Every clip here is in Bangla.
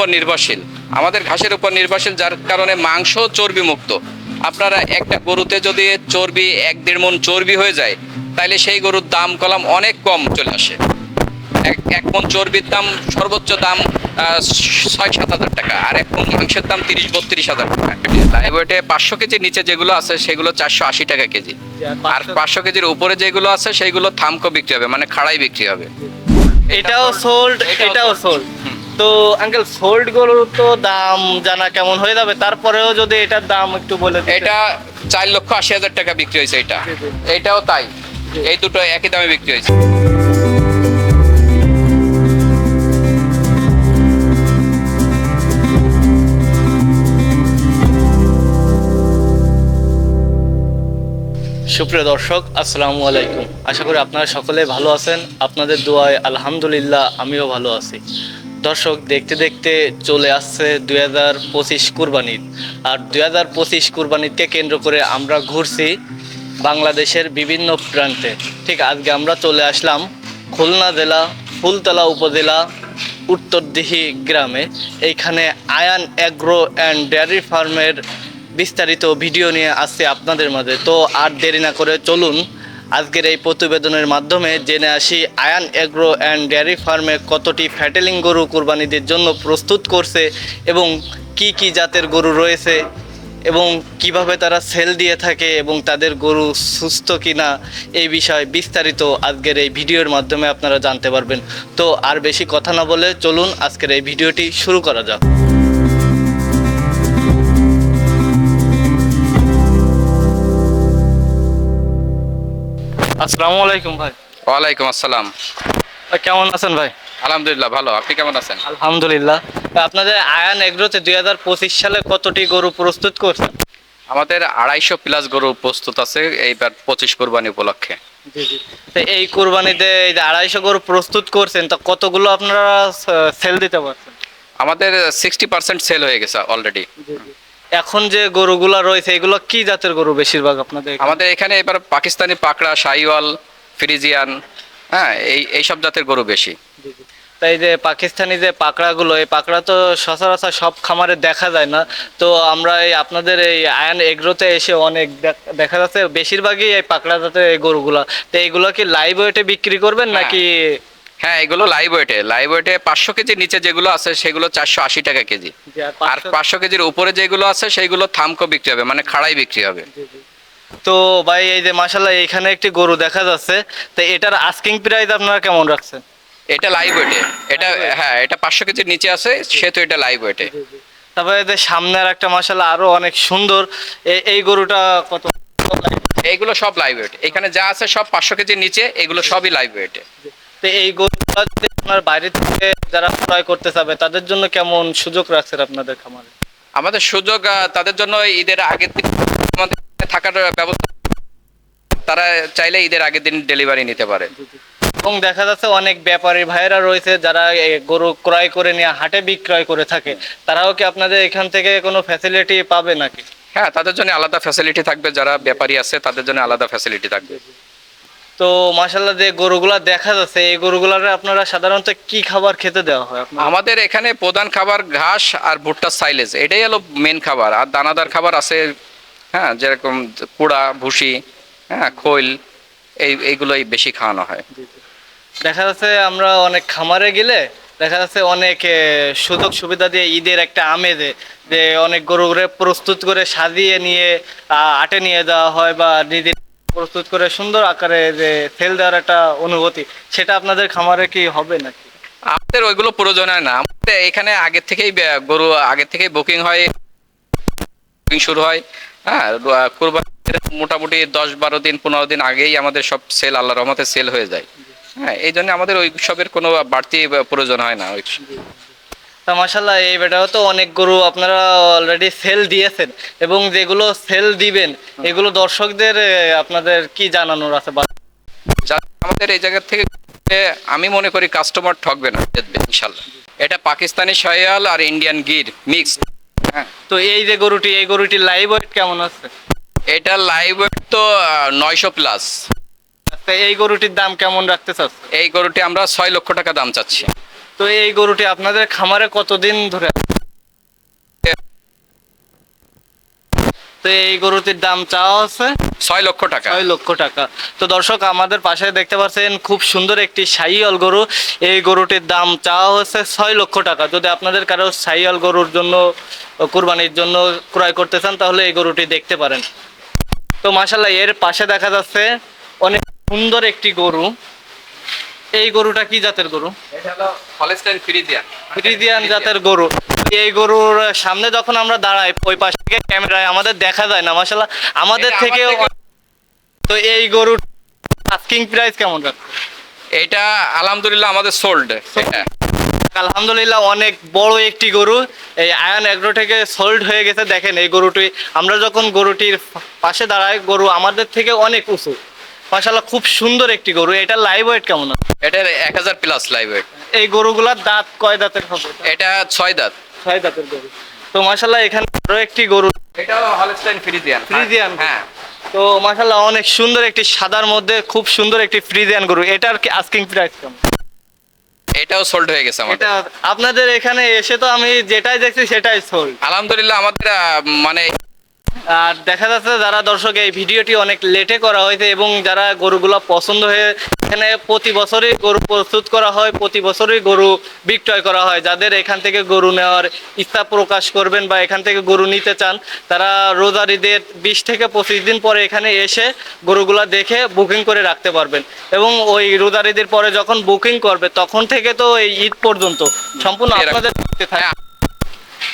উপর নির্ভরশীল। আমাদের ঘাসের উপর নির্ভরশীল যার কারণে মাংস চর্বি মুক্ত আপনারা একটা গরুতে যদি চর্বি এক দেড় মন চর্বি হয়ে যায় তাহলে সেই গরুর দাম কলাম অনেক কম চলে আসে। এক এক মন চর্বির দাম সর্বোচ্চ দাম ছয় সাত হাজার টাকা আর এক মন মাংসের দাম তিরিশ বত্রিশ হাজার টাকা। লাইভ ওয়েটে পাঁচশো কেজির নিচে যেগুলো আছে সেগুলো চারশো আশি টাকা কেজি। আর পাঁচশো কেজির উপরে যেগুলো আছে সেগুলো থামকো বিক্রি হবে মানে খাড়াই বিক্রি হবে। এটাও সোল্ড এটাও সোল্ড। তো আঙ্কেল সোল্ড গরুর তো দাম জানা কেমন হয়ে যাবে? তারপরেও যদি এটার দাম একটু বলে এটা চার লক্ষ আশি হাজার টাকা বিক্রি হয়েছে এটা। এটাও তাই। এই দুটো একই দামে বিক্রি হয়েছে। সুপ্রিয় দর্শক আসসালামু আলাইকুম। আশা করি আপনারা সকলে ভালো আছেন। আপনাদের দোয়ায় আলহামদুলিল্লাহ আমিও ভালো আছি। দর্শক দেখতে দেখতে চলে আসছে দুই হাজার পঁচিশ কুরবানির। আর দুই হাজার পঁচিশ কুরবানিকে কেন্দ্র করে আমরা ঘুরছি বাংলাদেশের বিভিন্ন প্রান্তে। ঠিক আজকে আমরা চলে আসলাম খুলনা জেলা, ফুলতলা উপজেলা, উত্তরদিহি গ্রামে। এইখানে আয়ান অ্যাগ্রো অ্যান্ড ডেয়ারি ফার্মের বিস্তারিত ভিডিও নিয়ে আসছে আপনাদের মাঝে। তো আর দেরি না করে চলুন আজকের এই প্রতিবেদনের মাধ্যমে জেনে আসি, আয়ান এগ্রো অ্যান্ড ডেয়ারি ফার্মে কতটি ফ্যাটেলিং গরু কুরবানিদের জন্য প্রস্তুত করছে এবং কি কি জাতের গরু রয়েছে এবং কীভাবে তারা সেল দিয়ে থাকে এবং তাদের গরু সুস্থ কিনা এই বিষয়ে বিস্তারিত আজকের এই ভিডিওর মাধ্যমে আপনারা জানতে পারবেন। তো আর বেশি কথা না বলে চলুন আজকের এই ভিডিওটি শুরু করা যাক। আসসালামু আলাইকুম ভাই। ওয়ালাইকুম আসসালাম। কেমন আছেন ভাই? আলহামদুলিল্লাহ ভালো। আপনি কেমন আছেন? আলহামদুলিল্লাহ। আপনাদের আয়ান এগ্রোতে দুই হাজার পঁচিশ সালে কতটি গরু প্রস্তুত করছেন? আমাদের আড়াইশো প্লাস গরু প্রস্তুত আছে এইবার পঁচিশ কোরবানি উপলক্ষে। জি জি। তো এই কুরবানিতে এই যে আড়াইশো গরু প্রস্তুত করছেন তা কতগুলো আপনারা সেল দিতে পারছেন? আমাদের সিক্সটি পার্সেন্ট সেল হয়ে গেছে অলরেডি এখন যে গরুগুলা রয়েছে এগুলো কি জাতের গরু বেশিরভাগ আপনাদের আমাদের এখানে এবার পাকিস্তানি পাকড়া সাইওয়াল ফ্রিজিয়ান হ্যাঁ এই এইসব জাতের গরু বেশি। তাই যে পাকিস্তানি যে পাকড়াগুলো এই পাকড়া তো সচরাচর সব খামারে দেখা যায় না তো আমরা এই আপনাদের এই আয়ন এগ্রোতে এসে অনেক দেখ- দেখা যাচ্ছে বেশিরভাগই এই পাকড়া জাতের এই গরুগুলা তো এইগুলো কি লাইভ ওয়েটে বিক্রি করবেন হ্যাঁ। নাকি হ্যাঁ এগুলো লাইভ ওয়েটে লাইভ ওয়েটে পাঁচশো কেজির নিচে যেগুলো আছে সেগুলো চারশো আশি টাকা কেজি। আর আর 500 পাঁচশো কেজির উপরে যেগুলো আছে সেইগুলো থামকো বিক্রি হবে মানে খাড়াই বিক্রি হবে। তো ভাই এই যে মাসাল্লাহ এখানে একটি গরু দেখা যাচ্ছে। তো এটার আস্কিং প্রাইস আপনারা কেমন রাখছেন? এটা লাইভ ওয়েটে এটা হ্যাঁ এটা পাঁচশো কেজির নিচে আছে সেহেতু এটা লাইভ ওয়েটে তারপরে এই যে সামনের একটা মাসাল্লাহ আরও অনেক সুন্দর। এই গরুটা কত? এইগুলো সব লাইভ ওয়েট এখানে যা আছে সব পাঁচশো কেজির নিচে এগুলো সবই লাইভ ওয়েটে তো এই গরুটা যদি আপনার বাইরে থেকে যারা ক্রয় করতে চাবে তাদের জন্য কেমন সুযোগ রাখছেন আপনাদের খামারে? আমাদের সুযোগ তাদের জন্য ঈদের আগের দিন আমাদের থাকার ব্যবস্থা তারা চাইলে ঈদের আগের দিন ডেলিভারি নিতে পারে। এবং দেখা যাচ্ছে অনেক ব্যাপারী ভাইয়েরা রয়েছে যারা গরু ক্রয় করে নিয়ে হাটে বিক্রয় করে থাকে। তারাও কি আপনাদের এখান থেকে কোনো ফ্যাসিলিটি পাবে নাকি? হ্যাঁ তাদের জন্য আলাদা ফ্যাসিলিটি থাকবে যারা ব্যাপারী আছে তাদের জন্য আলাদা ফ্যাসিলিটি থাকবে। তো মাসাল্লাহ যে গরুগুলা দেখা যাচ্ছে এই গরুগুলারে আপনারা সাধারণত কি খাবার খেতে দেওয়া হয় আমাদের এখানে প্রধান খাবার ঘাস আর ভুট্টার সাইলেজ এটাই হলো মেন খাবার। আর দানাদার খাবার আছে হ্যাঁ যেরকম কুড়া ভুসি হ্যাঁ খৈল এই এইগুলোই বেশি খাওয়ানো হয়। দেখা যাচ্ছে আমরা অনেক খামারে গেলে দেখা যাচ্ছে অনেক সুযোগ সুবিধা দিয়ে ঈদের একটা আমেজে যে অনেক গরুরে প্রস্তুত করে সাজিয়ে নিয়ে আটে নিয়ে যাওয়া হয় বা নিজে প্রস্তুত করে সুন্দর আকারে যে সেল দেওয়ার একটা অনুভূতি, সেটা আপনাদের খামারে কি হবে নাকি? আমাদের ওইগুলো প্রয়োজন হয় না। আমাদের এখানে আগের থেকেই গরু, আগের থেকেই বুকিং হয় শুরু হয়। হ্যাঁ কোরবানির মোটামুটি দশ বারো দিন, পনেরো দিন আগেই আমাদের সব সেল আল্লাহ রহমতে সেল হয়ে যায়। হ্যাঁ এই জন্য আমাদের ওই সবের কোনো বাড়তি প্রয়োজন হয় না ওই তা মাসাল্লাহ এই বেটাও তো অনেক গরু আপনারা অলরেডি সেল দিয়েছেন এবং যেগুলো সেল দিবেন এগুলো দর্শকদের আপনাদের কি জানানোর আছে? আমাদের এই জায়গা থেকে আমি মনে করি কাস্টমার ঠকবে না ইনশাল্লাহ এটা পাকিস্তানি শয়াল আর ইন্ডিয়ান গির মিক্সড হ্যাঁ। তো এই যে গরুটি এই গরুটির লাইভ ওয়েট কেমন আছে? এটা লাইভ ওয়েট তো নয়শো প্লাস তা এই গরুটির দাম কেমন রাখতে চাচ্ছে এই গরুটি আমরা ছয় লক্ষ টাকা দাম চাচ্ছি। তো এই গরুটি আপনাদের খামারে কতদিন ধরে আছে? তো এই গরুটির দাম চাওয়া হচ্ছে ছয় লক্ষ টাকা। ছয় লক্ষ টাকা। তো দর্শক আমাদের পাশে দেখতে পাচ্ছেন খুব সুন্দর একটি সাইয়াল গরু। এই গরুটির দাম চাওয়া হচ্ছে ছয় লক্ষ টাকা। যদি আপনাদের কারও সাইয়াল গরুর জন্য কুরবানির জন্য ক্রয় করতে চান তাহলে এই গরুটি দেখতে পারেন। তো মাসাল্লাহ এর পাশে দেখা যাচ্ছে অনেক সুন্দর একটি গরু। এই গরুটা কি জাতের গরু? এটা হলো হলস্টাইন ফ্রিজিয়ান। ফ্রিজিয়ান জাতের গরু। এই গরুর সামনে যখন আমরা দাঁড়াই ওই পাশ থেকে ক্যামেরায় আমাদের দেখা যায় না মাসাল্লাহ আমাদের থেকে- তো এই গরুর আস্কিং প্রাইস কেমন রাখবে এটা আলহামদুলিল্লাহ আমাদের সোল্ড আলহামদুলিল্লাহ অনেক বড় একটি গরু। এই আয়ন এগ্রো থেকে সোল্ড হয়ে গেছে। দেখেন এই গরুটি আমরা যখন গরুটির পাশে দাঁড়াই গরু আমাদের থেকে অনেক উঁচু। মাসাল্লাহ খুব সুন্দর একটি গরু। এটা লাইভ ওয়েট কেমন? এটার এক হাজার প্লাস লাইভ ওয়েট এই গরুগুলার দাঁত কয় দাঁতের হবে? এটা ছয় দাঁত। ছয় দাঁতের গরু। তো মাসাল্লাহ এখানে আরও একটি গরু। এটাও হলস্টাইন ফ্রিজিয়ান ফ্রিজিয়ান হ্যাঁ। তো মাসাল্লাহ অনেক সুন্দর একটি সাদার মধ্যে খুব সুন্দর একটি ফ্রিজিয়ান গরু। এটার কি আস্কিং প্রাইস কেমন? এটাও সোল্ড হয়ে গেছে আমাদের। এটা আপনাদের এখানে এসে তো আমি যেটাই দেখছি সেটাই সোল্ড আলহামদুলিল্লাহ আমাদের মানে আর দেখা যাচ্ছে যারা দর্শক এই ভিডিওটি অনেক লেটে করা হয়েছে এবং যারা গরুগুলো পছন্দ হয়ে এখানে প্রতি বছরই গরু প্রস্তুত করা হয় প্রতি বছরই গরু বিক্রয় করা হয়। যাদের এখান থেকে গরু নেওয়ার ইচ্ছা প্রকাশ করবেন বা এখান থেকে গরু নিতে চান তারা রোজারিদের বিশ থেকে পঁচিশ দিন পরে এখানে এসে গরুগুলা দেখে বুকিং করে রাখতে পারবেন। এবং ওই রোজারিদের পরে যখন বুকিং করবে তখন থেকে তো এই ঈদ পর্যন্ত সম্পূর্ণ আপনাদের থাকে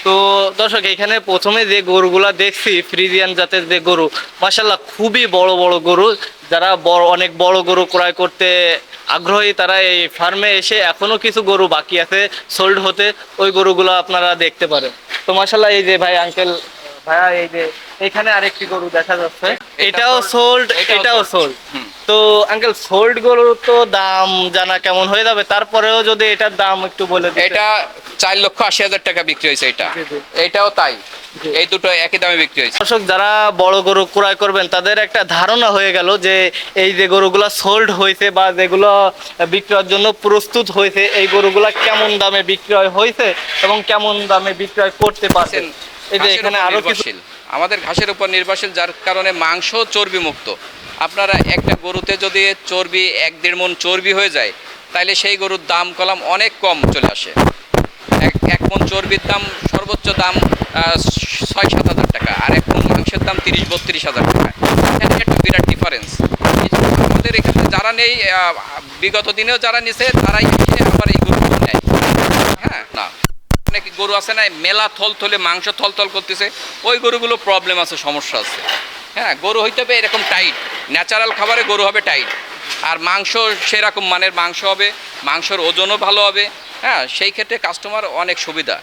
তো দর্শক, এখানে প্রথমে যে গরুগুলা দেখছি, ফ্রিজিয়ান জাতের যে গরু মাসাল্লাহ খুবই বড় বড় গরু। যারা বড়, অনেক বড় গরু ক্রয় করতে আগ্রহী, তারা এই ফার্মে এসে এখনও কিছু গরু বাকি আছে সোল্ড হতে। ওই গরুগুলো আপনারা দেখতে পারেন। তো মাসাল্লাহ এই যে ভাই আঙ্কেল ভাইয়া, এই যে এখানে আরেকটি গরু দেখা যাচ্ছে। এটাও সোল্ড এটাও সোল্ড তো আঙ্কেল সোল্ড গরুর তো দাম জানা কেমন হয়ে যাবে? তারপরেও যদি এটার দাম একটু বলে। এটা চার লক্ষ আশি হাজার টাকা বিক্রি হয়েছে এটা। এটাও তাই। এই দুটো একই দামে বিক্রি হয়েছে। দর্শক যারা বড় গরু ক্রয় করবেন তাদের একটা ধারণা হয়ে গেল যে এই যে গরুগুলো সোল্ড হয়েছে বা যেগুলো বিক্রয়ের জন্য প্রস্তুত হয়েছে এই গরুগুলা কেমন দামে বিক্রয় হয়েছে এবং কেমন দামে বিক্রয় করতে পারছেন? এই যে এখানে আরও কিছু। আমাদের ঘাসের উপর নির্ভরশীল, যার কারণে মাংস চর্বি মুক্ত আপনারা একটা গরুতে যদি চর্বি, এক দেড় মন চর্বি হয়ে যায় তাহলে সেই গরুর দাম কলাম অনেক কম চলে আসে। এক এক মন চর্বির দাম, সর্বোচ্চ দাম ছয়, সাত হাজার টাকা, আর এক মন মাংসের দাম তিরিশ, বত্রিশ হাজার টাকা। এখানে একটা বিরাট ডিফারেন্স আমাদের এখানে যারা নেই বিগত দিনেও যারা নিছে, তারাই আবার এই গরুগুলো নেয়। গরু আছে না মেলা থল থলে মাংস থল থল করতেছে, ওই গরুগুলো প্রবলেম আছে, সমস্যা আছে। হ্যাঁ গরু হইতে হবে এরকম টাইট ন্যাচারাল খাবারে গরু হবে টাইট আর মাংস সেরকম মানের মাংস হবে, মাংসর ওজনও ভালো হবে। হ্যাঁ সেই ক্ষেত্রে কাস্টমার অনেক সুবিধা।